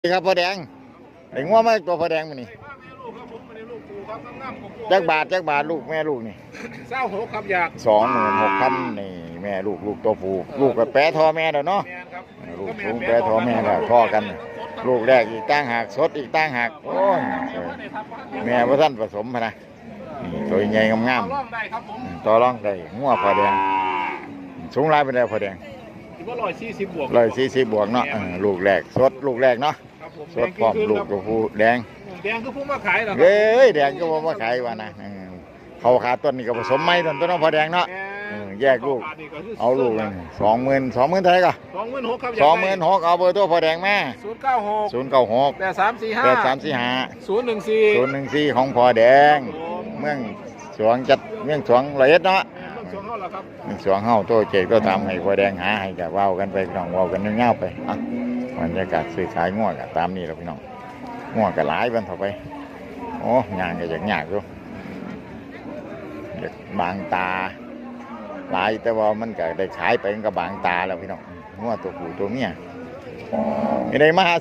สวัสดีครับพ่อแดงไอ้งัวมาตัวพ่อแดงมันนี่จักบาทจักบาทลูกแม่ลูกนี่เศร้าหกครับอยากสองหมื่นหกพันนี่แม่ลูกลูกตัวผู้ลูกกับแปะทอแม่แล้วเนาะแมนครับลูกสูงแปะทอแม่แล้วทอกัน ลูกแรกอีกตั้งหักสดอีกตั้งหักโอ้ยแม่พ่ท่านผสมพะนะนี่ตัวใหญ่งามเอาล่องได้ครับผมๆต่อรองได้งัวพ่อแดง สูงรายเป็นไรพ่อแดงถือว่าร้อยสี่สิบบวก ร้อยสี่สิบบวกเนาะเออลูกแรกสดลูกแรกเนาะครับผม สดพร้อมลูกตัวผู้แดง แดงคือผู้มาขายเหรอครัเอ้ยแดงก็บ่มาขายวะนะเออเขาขาต้นนี่ก็ผสมไม้ต้นต้นน้องพอแดงเนาะ เออแยกลูก เอาลูกสองหมื่นสองหมื่นเท่าไหร่ก็สองหมื่นหกครับสองหมื่นหกเอาเบอร์ตัวพอแดงแม่ศูนย์เก้าหกศูนย์เก้าหกแปดสามสี่ห้าแปดสามสี่ห้าศูนย์หนึ่งสี่ศูนย์หนึ่งสี่ของพอแดง เมืองสวงจัดเมืองสวงละเอียดเนาะต้นสวงเขาเหรอครับเมืองสวงเฮาตัวเจกตัวทำให้พอแดงหาให้กับว้าวกันไปพี่น้องว้าวกันเงาวๆไปอะ บรรยากาศซื้อขายง่วกตามนี้เราพี่น้องง่วกก็หลายบันเถอะไปโอ้ยางก็อยากยากอยู่ยากบางตา หลายแต่ว่ามันก็ได้ขายไปมันก็บางตาแล้วพี่น้องง่วตัวผู้ตัวเมียไม่ได้มาหา